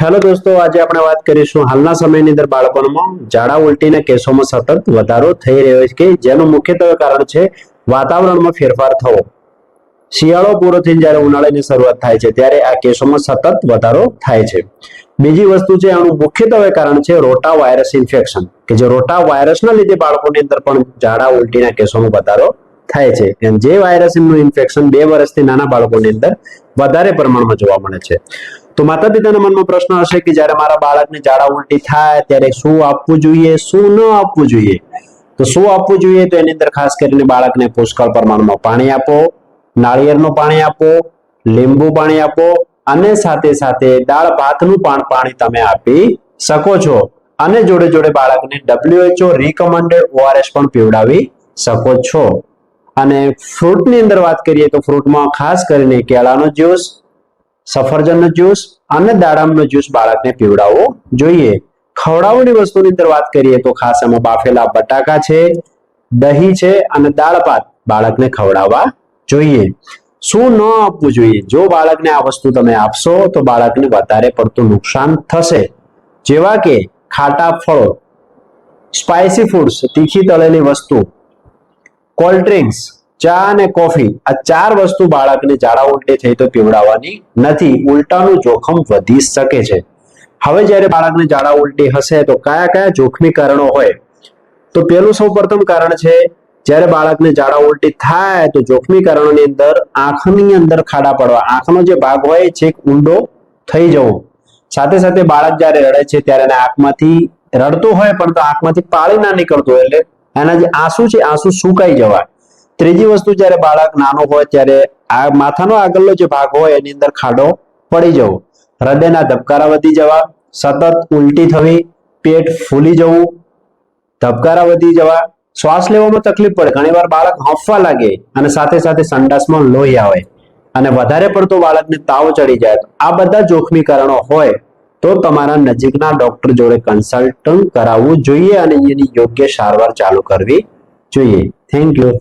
Hello દોસ્તો, આજે આપણે વાત કરીશું હાલના સમયની અંદર બાળકોમાં ઝાડા ઉલટીના કેસોમાં સતત વધારો થઈ રહ્યો છે જેનું મુખ્યત્વે કારણ છે વાતાવરણમાં ફેરફાર થવો. શિયાળો પૂરો થઈને જ્યારે ઉનાળાની શરૂઆત થાય છે ત્યારે આ કેસોમાં સતત વધારો થાય છે. બીજી વસ્તુ છે, આનું મુખ્યત્વે કારણ છે રોટા વાયરસ ઇન્ફેક્શન, કે જે રોટા વાયરસના લીધે બાળકોની અંદર પણ ઝાડા ઉલટીના કેસોમાં વધારો થાય છે. જે વાયરસનું ઇન્ફેક્શન બે વર્ષથી નાના બાળકોની અંદર વધારે પ્રમાણમાં જોવા મળે છે. તો માતા પિતાના મનમાં પ્રશ્ન હશે કે જ્યારે મારા બાળકને ઝાડા ઉલટી થાય, ત્યારે શું આપવું જોઈએ, શું ન આપવું જોઈએ? તો શું આપવું જોઈએ? તો એની અંદર ખાસ કરીને બાળકને પુષ્કળ પ્રમાણમાં પાણી આપો, નાળિયેરનું પાણી આપો, લીંબુ પાણી આપો, અને સાથે સાથે દાળ ભાતનું પણ પાણી તમે આપી શકો છો. અને જોડે જોડે બાળકને ડબ્લ્યુએચઓ રિકમેન્ડેડ ઓઆરએસ પણ પીવડાવી શકો છો. અને ફ્રૂટની અંદર વાત કરીએ તો ફ્રૂટમાં ખાસ કરીને કેળાનો જ્યુસ સફરજનનો જ્યુસ અને દાડમનો જ્યુસ બાળકને પીવડાવવો જોઈએ ખવડાવવાની વસ્તુની અંદર વાત કરીએ તો ખાસ એમાં બાફેલા બટાકા છે, દહીં છે અને દાળ ભાત બાળકને ખવડાવવા જોઈએ. શું ન આપવું જોઈએ? જો બાળકને આ વસ્તુ તમે આપશો, તો બાળકને વધારે પડતું નુકસાન થશે. જેવા કે ખાટા ફળો સ્પાઇસી ફૂડ્સ તીખી તળેલી વસ્તુ કોલ્ડ ડ્રિંક્સ ચા અને કોફી આ ચાર વસ્તુ બાળકને ઝાડા ઉલટી થઈ તો પીવડાવવાની નથી. ઉલટાનું જોખમ વધી શકે છે. હવે જ્યારે બાળકને ઝાડા ઉલટી હશે તો કયા કયા જોખમી કારણો હોય? તો પેલું સૌ પ્રથમ કારણ છે, જ્યારે બાળકને ઝાડા ઉલટી થાય તો જોખમી કારણોની અંદર આંખની અંદર ખાડા પડવા. આંખનો જે ભાગ હોય છેક ઊંડો થઈ જવો. સાથે સાથે બાળક જ્યારે રડે છે ત્યારે એના આંખમાંથી રડતું હોય પણ તો આંખમાંથી પાળી ના નીકળતું એટલે એના જે આંસુ છે આંસુ સુકાઈ જવા ત્રીજી વસ્તુ જ્યારે બાળક નાનો હોય ત્યારે આ માથાનો આગળનો જે ભાગ હોય એની અંદર ખાડો પડી જવો. હૃદયના ધબકારા વધી જવા, સતત ઉલટી થવી, પેટ ફૂલી જવું, ધબકારા વધી જવા, શ્વાસ લેવામાં તકલીફ પડે. ઘણીવાર બાળક હંફવા લાગે અને સાથે સાથે સંડાસમાં લોહી આવે અને વધારે પડતો બાળકને તાવ ચડી જાય. આ બધા જોખમી કારણો હોય તો તમારા નજીકના ડોક્ટર જોડે કન્સલ્ટન્ટ કરાવવું જોઈએ અને એની યોગ્ય સારવાર ચાલુ કરવી જોઈએ. Thank you.